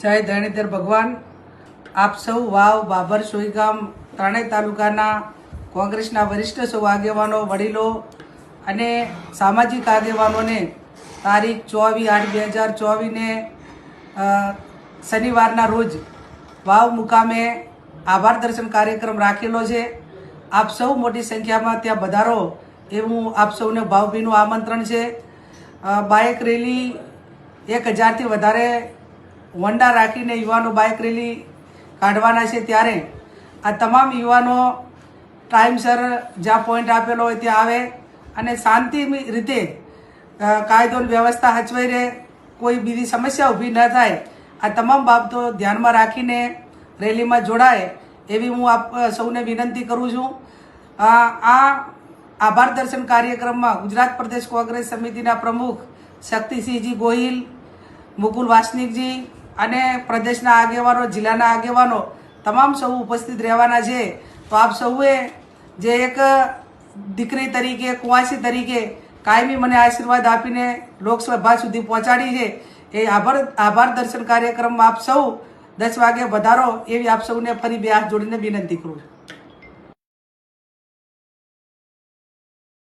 જય ધરણીધર ભગવાન. આપ સૌ વાવ બાબર સોઈગામ, ત્રણેય તાલુકાના કોંગ્રેસના વરિષ્ઠ સૌ આગેવાનો વડીલો અને સામાજિક આગેવાનોને તારીખ ચોવીસ આઠ બે હજાર ચોવીસને શનિવારના રોજ વાવ મુકામે આભાર દર્શન કાર્યક્રમ રાખેલો છે. આપ સૌ મોટી સંખ્યામાં ત્યાં વધારો એવું આપ સૌને ભાવભીનું આમંત્રણ છે. બાઇક રેલી એક હજારથી વધારે વંડા રાખીને યુવાનો બાઇક રેલી કાઢવાના છે ત્યારે આ તમામ યુવાનો ટાઈમસર જ્યાં પોઈન્ટ આપેલો હોય ત્યાં આવે અને શાંતિ રીતે કાયદો વ્યવસ્થા હચવાઈ રહે, કોઈ બીજી સમસ્યા ઊભી ન થાય, આ તમામ બાબતો ધ્યાનમાં રાખીને રેલીમાં જોડાય એવી હું આપ સૌને વિનંતી કરું છું. આ આભાર દર્શન કાર્યક્રમમાં ગુજરાત પ્રદેશ કોંગ્રેસ સમિતિના પ્રમુખ શક્તિસિંહજી ગોહિલ, મુકુલ વાસનિકજી અને પ્રદેશના આગેવાનો, જિલ્લાના આગેવાનો તમામ સૌ ઉપસ્થિત રહેવાના છે. તો આપ સૌએ જે એક દીકરી તરીકે, કુંવાસી તરીકે કાયમી મને આશીર્વાદ આપીને લોકસભા સુધી પહોંચાડી છે. એ આભાર આભાર દર્શન કાર્યક્રમમાં આપ સૌ દસ વાગે વધારો એવી આપ સૌને ફરી બે હાથ જોડીને વિનંતી કરું છું.